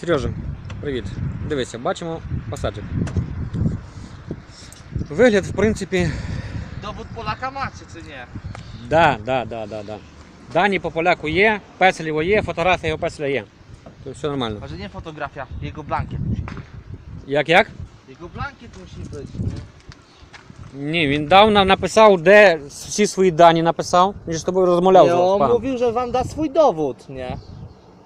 Сережа, привіт. Дивися, бачимо посаджик. Вигляд, в принципі, Dowód Polaka macie, czy nie? да, да, да, да, да. Дані по поляку є, песель його є, фотографія його песеля є. То все нормально. Fotografia, jego blankiet musi być. Як як? Jego blankiet musi być. Ні, він дав нам написав, де всі свої дані написав. Він ж з тобою розмовляв. Nie, з паном. mówił, że wam da swój dowód, nie?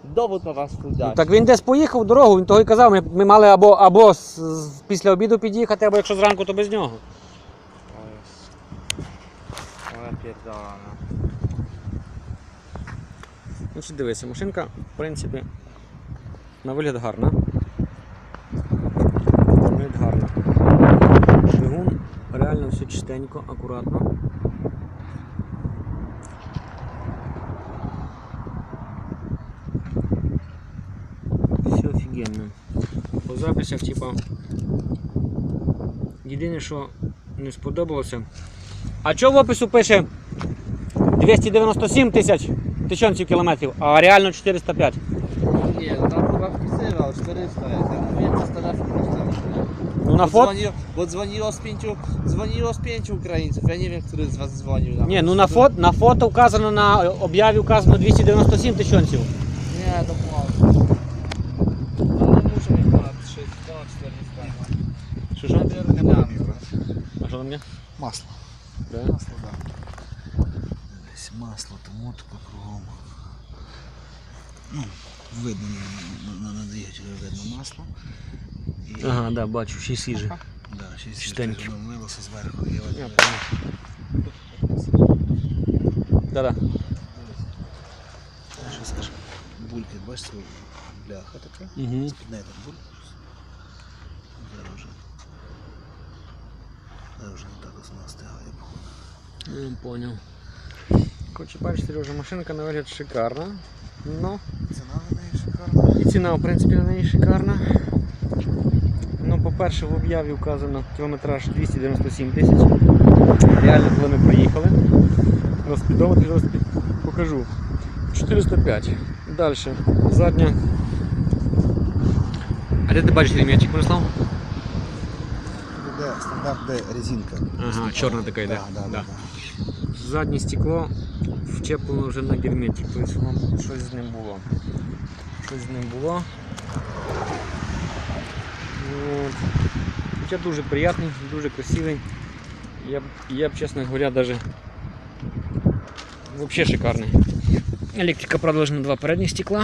Ma wam swój Ну. Так він десь поїхав дорогу, він того і казав, ми, ми мали або, або з, з- після обіду під'їхати, або якщо зранку, то без нього. Pierdolę, no. Значить, дивися, машинка, в принципі, на вигляд гарна. На вигляд гарна. Двигун реально все чистенько, акуратно. Офігенно. По записях, типа. Єдине, що не сподобалося. А чого в опису пише 297 тисяч тисячів кілометрів, а реально 405? Nie, no tam chyba wpisywał, 400 jest. Ja mówiłem przez telefon, że Ну на фото. dzwoniło z pięciu, dzwoniło z pięciu Ukraińców. Ja nie wiem, który z was dzwonił. na Ні, ну на фото, на фото вказано на об'яві вказано 297 тисячів. Nie, to może. Що? Nabiorę А що там є? Масло. Да? Масло, да. Десь масло, тому тако кругом. Ну, видно на, на, на двигателі видно масло. І, Ага, да, бачу, ще й свіже. да, ще чистеньке. свіже, воно милося зверху. І от, Я понял. Да-да. що скажу, бульки, бачите, бляха така. Угу. Під нею там булька. Зараз вже. Зараз вже не так стигає, походу. Я понял. Короче, бачиш, Сережа, машинка на вигляд шикарна. Ну, Ціна на неї шикарна. і ціна, в принципі, на неї шикарна. Ну, по-перше, в об'яві вказано кілометраж 297 тисяч. Реально, коли ми приїхали. На спідометрі зараз покажу. 405. Далі. Задня. А де ти бачиш ремінчик, Мирослав? Де стандарт, де резинка. Ага, чорна така йде. Да, да, Да. да. Заднє стекло вчеплено вже на герметик, тобто воно щось з ним було. Щось з ним було. От. Хоча дуже приятний, дуже красивий. Я б, я б чесно говоря, даже вообще шикарний. Електрика, правда, лише на два передніх стекла.